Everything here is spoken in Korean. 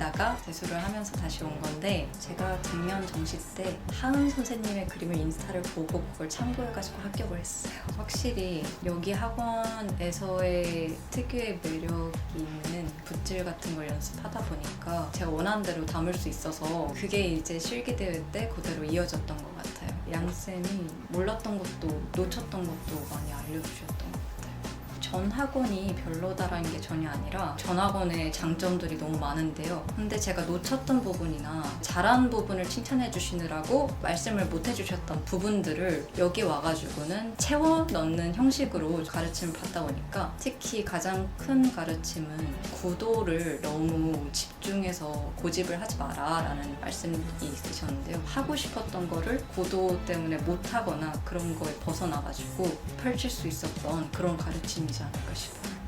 다니다가 재수를 하면서 다시 온 건데 제가 작년 정시 때 하은 선생님의 그림을 인스타를 보고 그걸 참고해가지고 합격을 했어요. 확실히 여기 학원에서의 특유의 매력이 있는 붓질 같은 걸 연습하다 보니까 제가 원하는 대로 담을 수 있어서 그게 이제 실기대회 때 그대로 이어졌던 것 같아요. 양쌤이 몰랐던 것도 놓쳤던 것도 많이 같아요. 전 학원이 별로다라는 게 전혀 아니라 전 학원의 장점들이 너무 많은데요. 근데 제가 놓쳤던 부분이나 잘한 부분을 칭찬해 주시느라고 말씀을 못 해주셨던 부분들을 여기 와가지고는 채워 넣는 형식으로 가르침을 받다 보니까 특히 가장 큰 가르침은 구도를 너무 집중해서 고집을 하지 마라라는 말씀이 있으셨는데요. 하고 싶었던 거를 구도 때문에 못 하거나 그런 거에 벗어나가지고 펼칠 수 있었던 그런 가르침이지 않을까 싶어요.